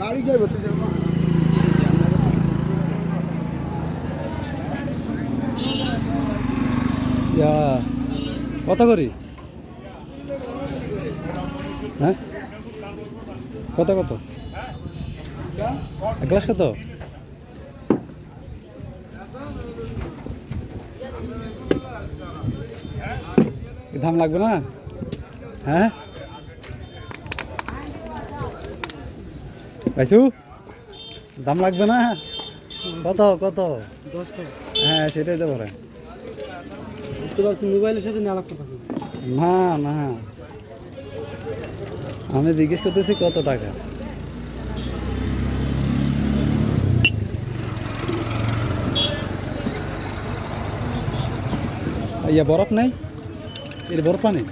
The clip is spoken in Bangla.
গাড়ি যাইব তো কত করি? হ্যাঁ? কত কত? এক গ্লাস কত? দাম লাগবে না? হ্যাঁ? পাইছু দাম লাগবে না? কত কত? দশ টাকা হ্যাঁ সেটাই তো করে বুঝতে পারছি মোবাইলের সাথে আলাপ না না। আমি জিজ্ঞেস করতেছি কত টাকা? ইয়া বরফ নেই? এর বরফ পানি